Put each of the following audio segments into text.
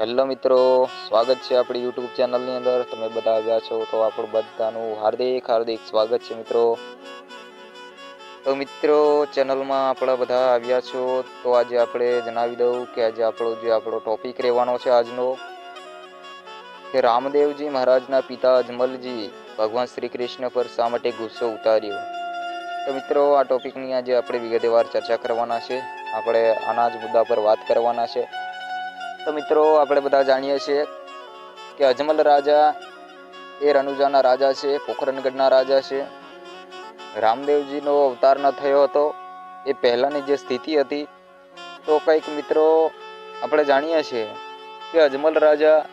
Hello મિત્રો, સ્વાગત છે આપણી યુટ્યુબ ચેનલની અંદર. તમે બધા આવ્યા છો તો આપણું બધાનું હાર્દિક હાર્દિક સ્વાગત છે મિત્રો. તો મિત્રો ચેનલમાં આપણા બધા આવ્યા છો તો આજે આપણે જણાવી દઉં કે આજે આપણો જે આપણો ટોપિક રહેવાનો છે આજનો કે રામદેવજી મહારાજના પિતા અજમલજી ભગવાન શ્રી કૃષ્ણ પર શા માટે ગુસ્સો ઉતાર્યો? તો મિત્રો, આ ટોપિકની આજે આપણે વિગતવાર ચર્ચા કરવાના છે. આપણે આના જ મુદ્દા પર વાત કરવાના છે. તો મિત્રો, આપણે બધા જાણીએ છીએ કે અજમલ રાજા એ રણુજાના રાજા છે, પોખરણગઢના રાજા છે. રામદેવજીનો અવતાર ન થયો હતો, એ પહેલાંની જે સ્થિતિ હતી, તો કંઈક મિત્રો આપણે જાણીએ છીએ કે અજમલ રાજા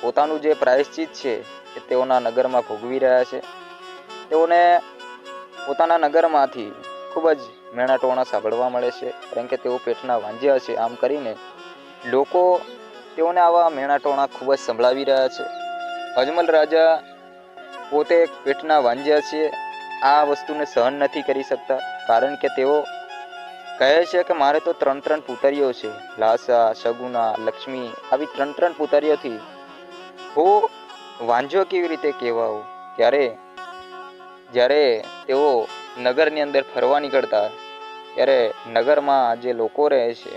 પોતાનું જે પ્રાયશ્ચિત છે, એ તેઓના નગરમાં ભોગવી રહ્યા છે. તેઓને પોતાના નગરમાંથી ખૂબ જ મેણાટોણા સાંભળવા મળે છે, કારણ કે તેઓ પેટના વાંજ્યા છે. આમ કરીને લોકો તેઓને આવા મેણાટોણા ખૂબ જ સંભળાવી રહ્યા છે. અજમલ રાજા પોતે પેટના વાંજ્યા છે. આ વસ્તુને સહન નથી કરી શકતા, કારણ કે તેઓ કહે છે કે મારે તો ત્રણ ત્રણ પુતરીઓ છે. લાસા, સગુના, લક્ષ્મી આવી ત્રણ ત્રણ પૂતરીઓથી હું વાંજો કેવી રીતે કહેવાઉં? ત્યારે જ્યારે તેઓ નગરની અંદર ફરવા નીકળતા, ત્યારે નગરમાં જે લોકો રહે છે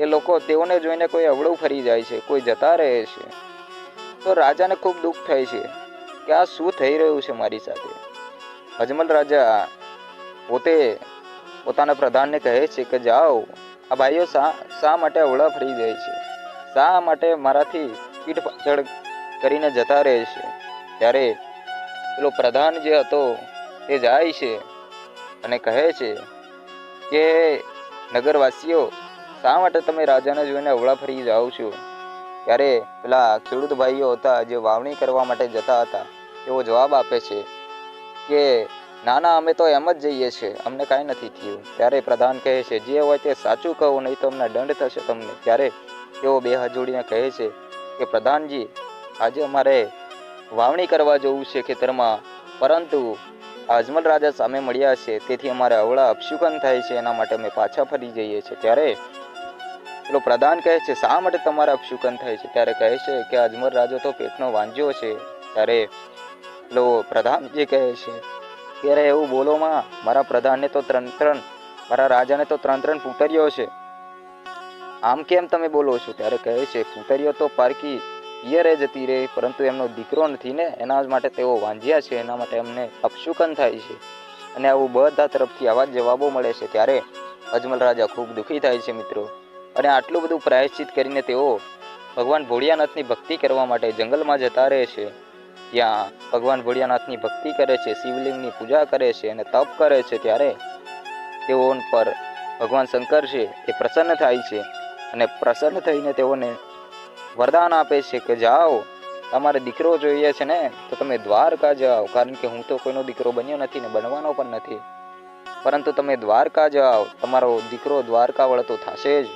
એ લોકો તેઓને જોઈને કોઈ અવળું ફરી જાય છે, કોઈ જતા રહે છે. તો રાજાને ખૂબ દુઃખ થાય છે કે આ શું થઈ રહ્યું છે મારી સાથે? અજમલ રાજા પોતે પોતાના પ્રધાનને કહે છે કે જાઓ, આ ભાઈઓ શા શા માટે અવળા ફરી જાય છે? શા માટે મારાથી પીઠ પાછળ કરીને જતા રહે છે? ત્યારે પેલો પ્રધાન જે હતો તે જાય છે અને કહે છે કે નગરવાસીઓ શા માટે તમે રાજાને જોઈને અવળા ફરી જાઓ છો? ત્યારે પેલા ખેડૂત ભાઈઓ હતા જે વાવણી કરવા માટે જતા હતા એવો જવાબ આપે છે કે ના ના અમે તો એમ જ જઈએ છીએ, અમને કાંઈ નથી થયું. ત્યારે પ્રધાન કહે છે, જે હોય તે સાચું કહો, નહીં તો અમને દંડ થશે તમને. ત્યારે તેઓ બે હાથ જોડીને કહે છે કે, પ્રધાનજી, આજે અમારે વાવણી કરવા જવું છે ખેતરમાં, પરંતુ અજમલ રાજા સામે મળ્યા છે, તેથી અમારે અવળા અપશુકન થાય છે, એના માટે અમે પાછા ફરી જઈએ છીએ. ત્યારે પેલો પ્રધાન કહે છે. શા માટે તમારા અપશુકન થાય છે? ત્યારે કહે છે કે અજમલ રાજો તો પેટનો વાંજ્યો છે. ત્યારે પેલો પ્રધાન જે કહે છે ત્યારે એવું બોલોમાં, મારા પ્રધાનને તો ત્રણ ત્રણ, મારા રાજાને તો ત્રણ ત્રણ પુતરીઓ છે. આમ કેમ તમે બોલો છો? ત્યારે કહે છે પુતરીઓ તો પારકી પિયરે જતી રહે, પરંતુ એમનો દીકરો નથી ને. એના માટે તેઓ વાંજ્યા છે. એના માટે એમને અપશુકન થાય છે. અને આવું બધા તરફથી આવા જ જવાબો મળે છે. ત્યારે અજમલ રાજા ખૂબ દુઃખી થાય છે, મિત્રો. અને આટલું બધું પ્રાયશ્ચિત કરીને તેઓ ભગવાન ભોળિયાનાથની ભક્તિ કરવા માટે જંગલમાં જતા રહે છે. ત્યાં ભગવાન ભોળિયાનાથની ભક્તિ કરે છે, શિવલિંગની પૂજા કરે છે અને તપ કરે છે ત્યારે તેઓ પર ભગવાન શંકર છે એ પ્રસન્ન થાય છે અને પ્રસન્ન થઈને તેઓને વરદાન આપે છે કે જાઓ, તમારે દીકરો જોઈએ છે ને, તો તમે દ્વારકા જાઓ. કારણ કે હું તો કોઈનો દીકરો બન્યો નથી ને બનવાનો પણ નથી. પરંતુ તમે દ્વારકા જાઓ. તમારો દીકરો દ્વારકા વળતો થશે જ.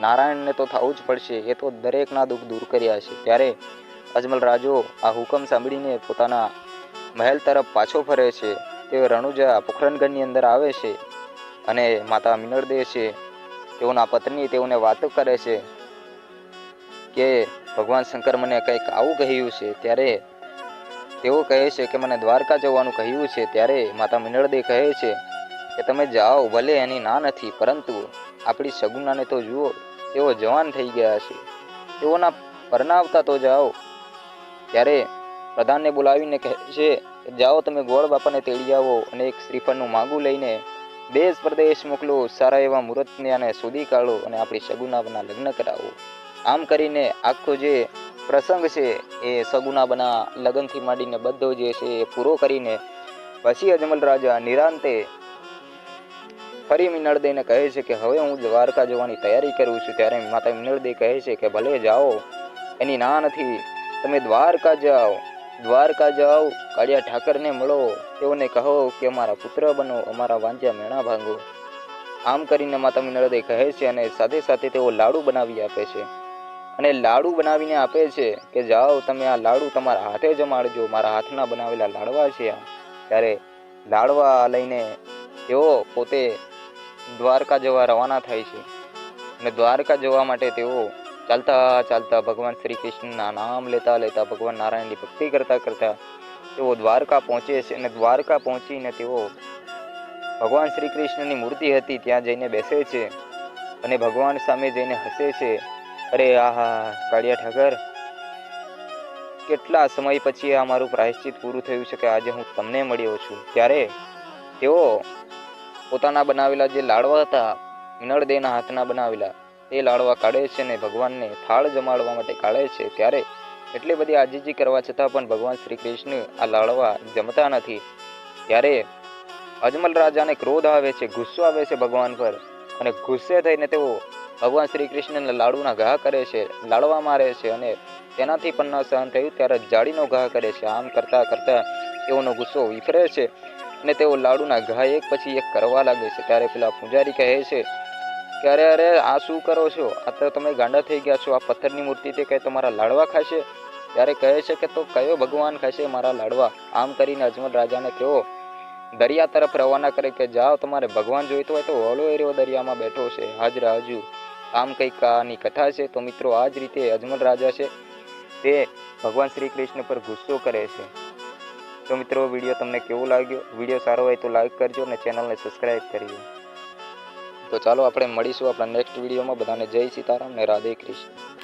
નારાયણને તો થવું જ પડશે, એ તો દરેકના દુઃખ દૂર કર્યા છે. ત્યારે અજમલ રાજો આ હુકમ સાંભળીને પોતાના મહેલ તરફ પાછો ફરે છે. તે રણુજા પોખરણગઢની અંદર આવે છે અને માતા મિનળદે છે. તેઓના પત્ની તેઓને વાતો કરે છે કે ભગવાન શંકર મને કંઈક આવું કહ્યું છે. ત્યારે તેઓ કહે છે કે મને દ્વારકા જવાનું કહ્યું છે. ત્યારે માતા મિનળદે કહે છે કે તમે જાઓ, ભલે એની ના નથી, પરંતુ આપણી સગુનાને તો જુઓ. તેઓ જવાન થઈ ગયા છે તેઓના પરણાવતા તો જાઓ. ત્યારે પ્રધાનને બોલાવીને કહે છે કે જાઓ તમે ગોળ બાપાને તેડી આવો અને એક શ્રીફળનું માગું લઈને દેશ પ્રદેશ મોકલો, સારા એવા મુહૂર્તને શોધી કાઢો અને આપણી સગુનાના લગ્ન કરાવો. આમ કરીને આખો જે પ્રસંગ છે એ સગુનાબના લગ્નથી માંડીને બધો જે છે એ પૂરો કરીને પછી અજમલ રાજા નિરાંતે ફરી મિનળદેને કહે છે કે, હવે હું દ્વારકા જવાની તૈયારી કરું છું. ત્યારે માતા મિનળદે કહે છે કે, ભલે જાઓ, એની ના નથી. તમે દ્વારકા જાઓ. દ્વારકા જાઓ. કાળિયા ઠાકરને મળો. તેઓને કહો કે, અમારા પુત્ર બનો, અમારા વાંચ્યા મેણા ભાંગો. આમ કરીને માતા મિનળદે કહે છે અને સાથે સાથે તેઓ લાડુ બનાવી આપે છે. અને લાડુ બનાવીને આપે છે કે, જાઓ, તમે આ લાડુ તમારા હાથે જમાડજો. મારા હાથના બનાવેલા લાડવા છે ત્યારે લાડવા લઈને તેઓ પોતે દ્વારકા જવા રવાના થાય છે. અને દ્વારકા જવા માટે તેઓ ચાલતા ચાલતા ભગવાન શ્રી કૃષ્ણના નામ લેતા લેતા ભગવાન નારાયણની ભક્તિ કરતા કરતા તેઓ દ્વારકા પહોંચે છે અને દ્વારકા પહોંચીને તેઓ ભગવાન શ્રી કૃષ્ણની મૂર્તિ હતી ત્યાં જઈને બેસે છે અને ભગવાન સામે જઈને હસે છે. અરે આહા, કાળિયા ઠાકર, કેટલા સમય પછી આ મારું પ્રાયશ્ચિત પૂરું થયું છે કે આજે હું તમને મળ્યો છું. ત્યારે તેઓ પોતાના બનાવેલા જે લાડવા હતા નળદેના હાથના બનાવેલા, એ લાડવા કાઢે છે ને ભગવાનને થાળ જમાડવા માટે કાઢે છે ત્યારે એટલી બધી આજીજી કરવા છતાં પણ ભગવાન શ્રી કૃષ્ણ આ લાડવા જમતા નથી. ત્યારે અજમલ રાજાને ક્રોધ આવે છે, ગુસ્સો આવે છે ભગવાન પર અને ગુસ્સે થઈને તેઓ ભગવાન શ્રી કૃષ્ણને લાડુના ઘા કરે છે, લાડવા મારે છે અને તેનાથી પણ ન સહન થયું ત્યારે જાળીનો ઘા કરે છે. આમ કરતા કરતાં તેઓનો ગુસ્સો વિખરે છે. અને તેઓ લાડુના ઘા એક પછી એક કરવા લાગે છે. ત્યારે પેલા પૂજારી કહે છે કે, અરે અરે, આ શું કરો છો? આ તો તમે ગાંડા થઈ ગયા છો. આ પથ્થરની મૂર્તિ તે કઈ તમારા લાડવા ખાશે? ત્યારે કહે છે કે, તો કયો ભગવાન ખાશે મારા લાડવા? આમ કરીને અજમલ રાજાને કહો દરિયા તરફ રવાના કરે કે, જાઓ, તમારે ભગવાન જોઈતો હોય તો ઓલો એરિયો દરિયામાં બેઠો છે. હાજરા હજુ આમ કંઈક આની કથા છે. તો મિત્રો, આ જ રીતે અજમલ રાજા છે તે ભગવાન શ્રી કૃષ્ણ પર ગુસ્સો કરે છે. તો મિત્રો, વીડિયો તમને કેવો લાગ્યો? વીડિયો સારો હોય તો લાઈક કરજો અને ચેનલને સબસ્ક્રાઈબ કરજો. તો ચાલો આપણે મળીશું આપણા નેક્સ્ટ વિડીયોમાં. બધાને જય સીતારામ ને રાધે કૃષ્ણ.